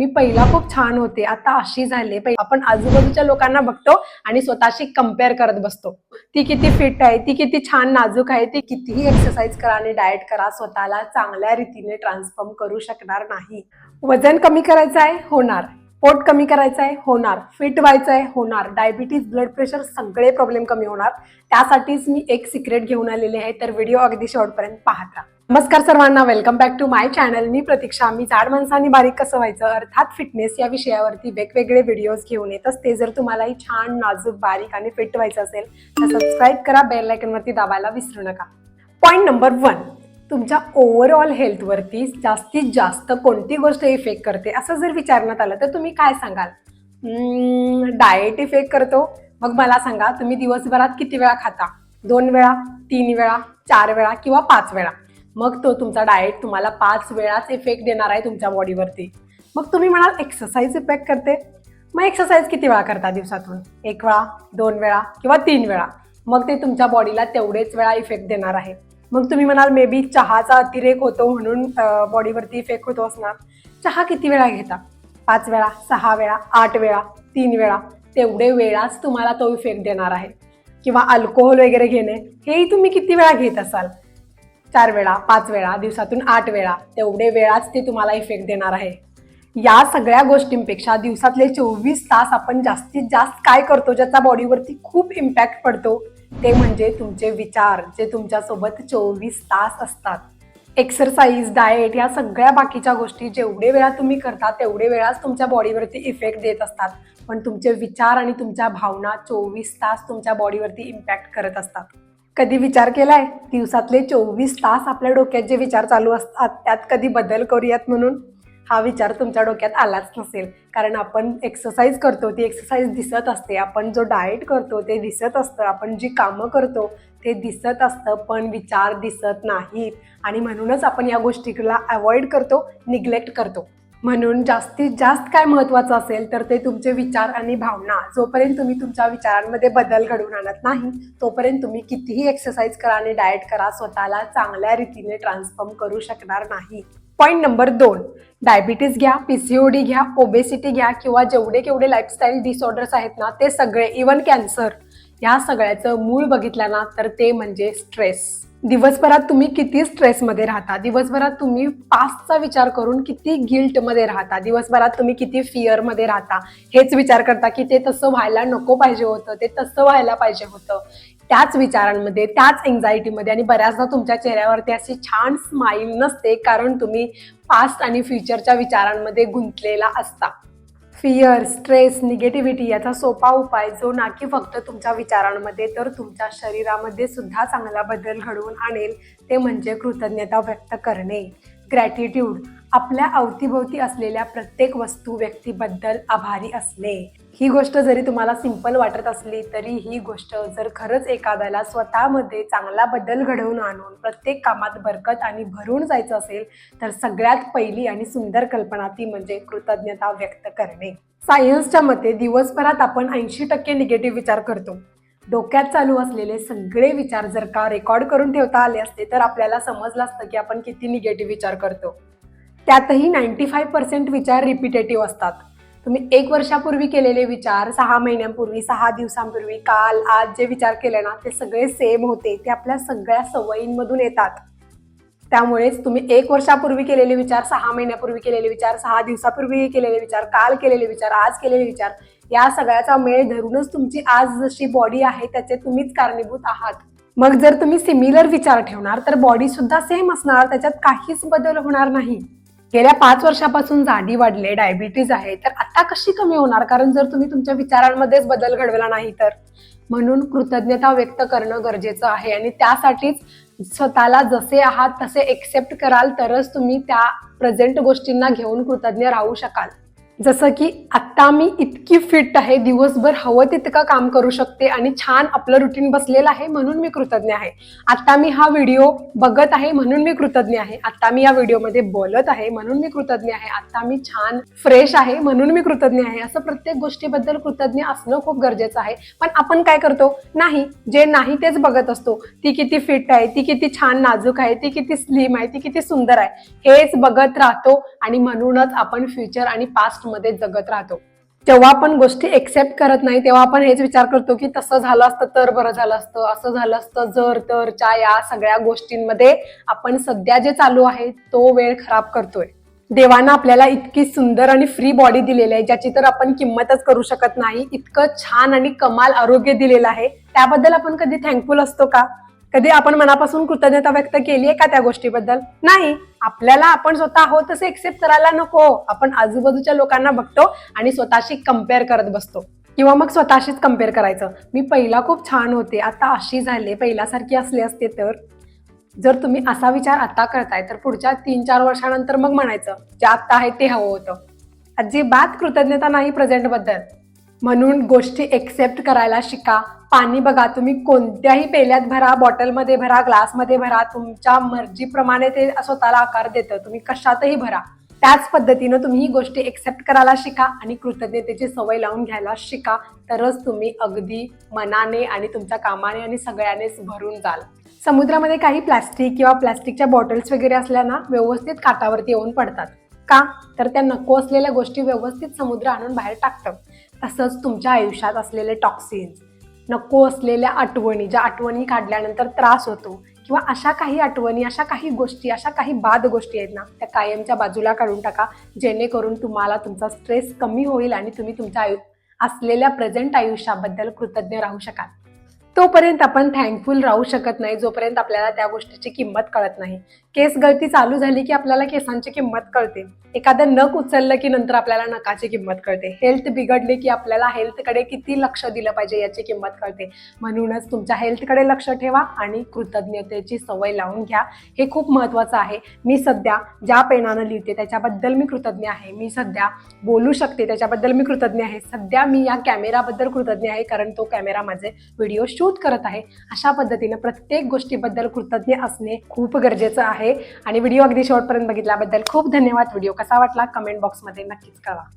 मी पहिला खूप छान होते आता अशी झाले आपण आजूबाजूच्या लोकांना बघतो आणि स्वतःशी कंपेअर करत बसतो. ती किती फिट आहे ती किती छान नाजूक आहे ती कितीही एक्सरसाइज करा आणि डाएट करा स्वतःला चांगल्या रीतीने ट्रान्सफॉर्म करू शकणार नाही. वजन कमी करायचं आहे होणार. पोट कमी करायचं आहे होणार. फिट व्हायचं आहे होणार. डायबिटीज ब्लड प्रेशर सगळे प्रॉब्लेम कमी होणार. त्यासाठीच मी एक सिक्रेट घेऊन आलेले आहे तर व्हिडिओ अगदी शेवटपर्यंत पाहत राहा. नमस्कार सर्वांना welcome back to my channel मी प्रतीक्षा. मी जाड माणसांनी बारीक कसं व्हायचं? अर्थात फिटनेस या विषयावरती वेगवेगळे व्हिडिओज घेऊन येत असते. जर तुम्हालाही छान नाजूक बारीक आणि फिट व्हायचं असेल तर सबस्क्राईब करा बेल वरती दाबायला विसरू नका. पॉईंट नंबर वन तुमच्या ओव्हरऑल हेल्थवरती जास्तीत जास्त कोणती गोष्ट इफेक्ट करते? असं जर विचारण्यात आलं तर तुम्ही काय सांगाल? डाएट इफेक्ट करतो. मग मला सांगा तुम्ही दिवसभरात किती वेळा खाता? दोन वेळा तीन वेळा चार वेळा किंवा पाच वेळा? मग तो तुमचा डाएट तुम्हाला पाच वेळाच इफेक्ट देणार आहे तुमच्या बॉडीवरती मग तुम्ही म्हणाल एक्सरसाइज इफेक्ट करते. मग एक्सरसाइज किती वेळा करता दिवसातून? एक वेळा दोन वेळा किंवा तीन वेळा? मग ते तुमच्या बॉडीला तेवढेच वेळा इफेक्ट देणार आहे. मग तुम्ही म्हणाल मे बी चहाचा अतिरेक होतो म्हणून बॉडीवरती इफेक्ट होतो असणार. चहा किती वेळा घेता? पाच वेळा सहा वेळा आठ वेळा तीन वेळा? तेवढे वेळाच तुम्हाला तो इफेक्ट देणार आहे. किंवा अल्कोहोल वगैरे घेणे हेही तुम्ही किती वेळा घेत असाल? चार वेळा पाच वेळा दिवसातून आठ वेळा तेवढे वेळाच ते तुम्हाला इफेक्ट देणार आहे. या सगळ्या गोष्टींपेक्षा दिवसातले चोवीस तास आपण जास्तीत जास्त काय करतो ज्याचा बॉडीवरती खूप इम्पॅक्ट पडतो ते म्हणजे तुमचे विचार जे तुमच्यासोबत चोवीस तास असतात. एक्सरसाइज डाएट या सगळ्या बाकीच्या गोष्टी जेवढे वेळा तुम्ही करता तेवढे वेळाच तुमच्या बॉडीवरती इफेक्ट देत असतात. पण तुमचे विचार आणि तुमच्या भावना चोवीस तास तुमच्या बॉडीवरती इम्पॅक्ट करत असतात. कधी विचार केलाय? दिवसातले चोवीस तास आपल्या डोक्यात जे विचार चालू असतात त्यात कधी बदल करूयात म्हणून? हा विचार तुमच्या डोक्यात आलाच नसेल. कारण आपण एक्सरसाइज करतो ती एक्सरसाइज दिसत असते. आपण जो डाएट करतो ते दिसत असतं. आपण जी कामं करतो ते दिसत असतं. पण विचार दिसत नाहीत. आणि म्हणूनच आपण या गोष्टीला अवॉइड करतो निग्लेक्ट करतो. म्हणून जास्तीत जास्त काय महत्त्वाचं असेल तर ते तुमचे विचार आणि भावना. जोपर्यंत तुम्ही तुमच्या विचारांमध्ये बदल घडवून आणत नाही तोपर्यंत तुम्ही कितीही एक्सरसाइज करा आणि डाएट करा स्वतःला चांगल्या रीतीने ट्रान्सफॉर्म करू शकणार नाही. पॉईंट नंबर दोन. डायबिटीज घ्या पीसीओडी घ्या ओबेसिटी घ्या किंवा जेवढे केवढे लाईफस्टाईल डिसऑर्डर्स आहेत ना ते सगळे इवन कॅन्सर ह्या सगळ्याचं मूळ बघितलं ना तर ते म्हणजे स्ट्रेस दिवसभरात तुम्ही किती स्ट्रेसमध्ये राहता? दिवसभरात तुम्ही पास्टचा विचार करून किती गिल्टमध्ये राहता? दिवसभरात तुम्ही किती फिअरमध्ये राहता? हेच विचार करता की ते तसं व्हायला नको पाहिजे होतं ते तसं व्हायला पाहिजे होतं. त्याच विचारांमध्ये त्याच एन्झायटीमध्ये आणि बऱ्याचदा तुमच्या चेहऱ्यावरती अशी छान स्माईल नसते कारण तुम्ही पास्ट आणि फ्युचरच्या विचारांमध्ये गुंतलेला असता. फिअर स्ट्रेस निगेटिव्हिटी याचा सोपा उपाय जो ना की फक्त तुमच्या विचारांमध्ये तर तुमच्या शरीरामध्ये सुद्धा चांगला बदल घडवून आणेल ते म्हणजे कृतज्ञता व्यक्त करणे. ग्रॅटिट्यूड आपल्या अवतीभोवती असलेल्या प्रत्येक वस्तू व्यक्तीबद्दल आभारी असणे. ही गोष्ट जरी तुम्हाला सिंपल वाटत असली तरी ही गोष्ट जर खरंच एखाद्याला स्वतःमध्ये चांगला बदल घडवून आणून प्रत्येक कामात बरकत आणि भरून जायचं असेल तर सगळ्यात पहिली आणि सुंदर कल्पना ती म्हणजे कृतज्ञता व्यक्त करणे. सायन्सच्या मते दिवसभरात आपण ऐंशी टक्के निगेटिव्ह विचार करतो. डोक्यात चालू असलेले सगळे विचार जर का रेकॉर्ड करून ठेवता आले असते तर आपल्याला समजलं असतं की आपण किती निगेटिव्ह विचार करतो. त्यातही नाईन्टी फाय पर्सेंट विचार रिपिटेटिव्ह असतात. तुम्ही एक वर्षापूर्वी केलेले विचार सहा महिन्यांपूर्वी सहा दिवसांपूर्वी काल आज जे विचार केले ना ते सगळे सेम होते. ते आपल्या सगळ्या सवयींमधून येतात. त्यामुळेच तुम्ही एक वर्षापूर्वी केलेले विचार सहा महिन्यापूर्वी केलेले विचार सहा दिवसापूर्वी केलेले विचार काल केलेले विचार आज केलेले विचार या सगळ्याचा मेळ धरूनच तुमची आज जशी बॉडी आहे त्याचे तुम्हीच कारणीभूत आहात. मग जर तुम्ही सिमिलर विचार ठेवणार तर बॉडी सुद्धा सेम असणार त्याच्यात काहीच बदल होणार नाही. गेल्या पाच वर्षापासून जाडी वाढले डायबिटीज आहे. तर आता कशी कमी होणार? कारण जर तुम्ही तुमच्या विचारांमध्येच बदल घडवला नाही तर. म्हणून कृतज्ञता व्यक्त करणं गरजेचं आहे. आणि त्यासाठीच स्वतःला जसे आहात तसे एक्सेप्ट कराल तरच तुम्ही त्या प्रेझेंट गोष्टींना घेऊन कृतज्ञ राहू शकाल. जसं की आता मी इतकी फिट आहे दिवसभर हवं तितकं काम करू शकते आणि छान आपलं रुटीन बसलेलं आहे म्हणून मी कृतज्ञ आहे. आता मी हा व्हिडिओ बघत आहे म्हणून मी कृतज्ञ आहे. आता मी या व्हिडिओमध्ये बोलत आहे म्हणून मी कृतज्ञ आहे. आता मी छान फ्रेश आहे म्हणून मी कृतज्ञ आहे. असं प्रत्येक गोष्टीबद्दल कृतज्ञ असणं खूप गरजेचं आहे. पण आपण काय करतो? नाही. जे नाही तेच बघत असतो. ती किती फिट आहे ती किती छान नाजूक आहे ती किती स्लिम आहे ती किती सुंदर आहे. हेच बघत राहतो आणि म्हणूनच आपण फ्युचर आणि पास्ट मध्ये जगत राहतो. जेव्हा आपण गोष्टी एक्सेप्ट करत नाही तेव्हा आपण हेच विचार करतो की तसं झालं असतं तर बरं झालं असतं असं झालं असतं जर तरच्या या सगळ्या गोष्टींमध्ये आपण सध्या जे चालू आहे तो वेळ खराब करतोय. देवानं आपल्याला इतकी सुंदर आणि फ्री बॉडी दिलेली आहे ज्याची तर आपण किंमतच करू शकत नाही इतकं छान आणि कमाल आरोग्य दिलेलं आहे. त्याबद्दल आपण कधी थँकफुल असतो का? कधी आपण मनापासून कृतज्ञता व्यक्त केली आहे का त्या गोष्टीबद्दल? नाही. आपल्याला आपण स्वतः आहोत तसे एक्सेप्ट करायला नको. आपण आजूबाजूच्या लोकांना बघतो आणि स्वतःशी कंपेअर करत बसतो. किंवा मग स्वतःशीच कंपेअर करायचं. मी पहिला खूप छान होते. आता अशी झाले. पहिल्यासारखी असले असते तर? जर तुम्ही असा विचार आता करताय तर पुढच्या तीन चार वर्षानंतर मग म्हणायचं जे आता आहे ते हवं होतं. अजिबात कृतज्ञता नाही प्रेझेंटबद्दल. म्हणून गोष्टी एक्सेप्ट करायला शिका. पाणी बघा तुम्ही कोणत्याही पेल्यात भरा बॉटलमध्ये भरा ग्लासमध्ये भरा तुमच्या मर्जीप्रमाणे ते स्वतःला आकार देतं. तुम्ही कशातही भरा. त्याच पद्धतीनं तुम्ही ही गोष्टी एक्सेप्ट करायला शिका आणि कृतज्ञतेची सवय लावून घ्यायला शिका. तरच तुम्ही अगदी मनाने आणि तुमच्या कामाने आणि सगळ्यानेच भरून जाल. समुद्रामध्ये काही प्लास्टिक किंवा प्लास्टिकच्या बॉटल्स वगैरे असल्या ना व्यवस्थित काठावरती येऊन पडतात. का? तर त्या नको असलेल्या गोष्टी व्यवस्थित समुद्र आणून बाहेर टाकतं. तसंच तुमच्या आयुष्यात असलेले टॉक्सिन्स नको असलेल्या आठवणी ज्या आठवणी काढल्यानंतर त्रास होतो किंवा अशा काही आठवणी अशा काही गोष्टी अशा काही बाद गोष्टी आहेत ना त्या कायमच्या बाजूला काढून टाका जेणेकरून तुम्हाला तुमचा स्ट्रेस कमी होईल आणि तुम्ही तुमच्या आयु असलेल्या प्रेझेंट आयुष्याबद्दल कृतज्ञ राहू शकाल. तोपर्यंत आपण थँकफुल राहू शकत नाही जोपर्यंत आपल्याला त्या गोष्टीची किंमत कळत नाही. केस गळती चालू झाली की आपल्याला केसांची किंमत कळते. एखादं नख उचललं की नंतर आपल्याला नकाची किंमत कळते. हेल्थ बिघडली की आपल्याला हेल्थकडे किती लक्ष दिलं पाहिजे याची किंमत कळते. म्हणूनच तुमच्या हेल्थकडे लक्ष ठेवा आणि कृतज्ञतेची सवय लावून घ्या. हे खूप महत्त्वाचं आहे. मी सध्या ज्या पेनानं लिहिते त्याच्याबद्दल मी कृतज्ञ आहे. मी सध्या बोलू शकते त्याच्याबद्दल मी कृतज्ञ आहे. सध्या मी या कॅमेराबद्दल कृतज्ञ आहे कारण तो कॅमेरा माझे व्हिडिओ शूट करत आहे. अशा पद्धतीनं प्रत्येक गोष्टीबद्दल कृतज्ञ असणे खूप गरजेचं आहे. आणि व्हिडिओ अगदी शेवटपर्यंत बघितल्याबद्दल खूप धन्यवाद. व्हिडिओ कसा वाटला? कमेंट बॉक्समध्ये नक्कीच कळवा.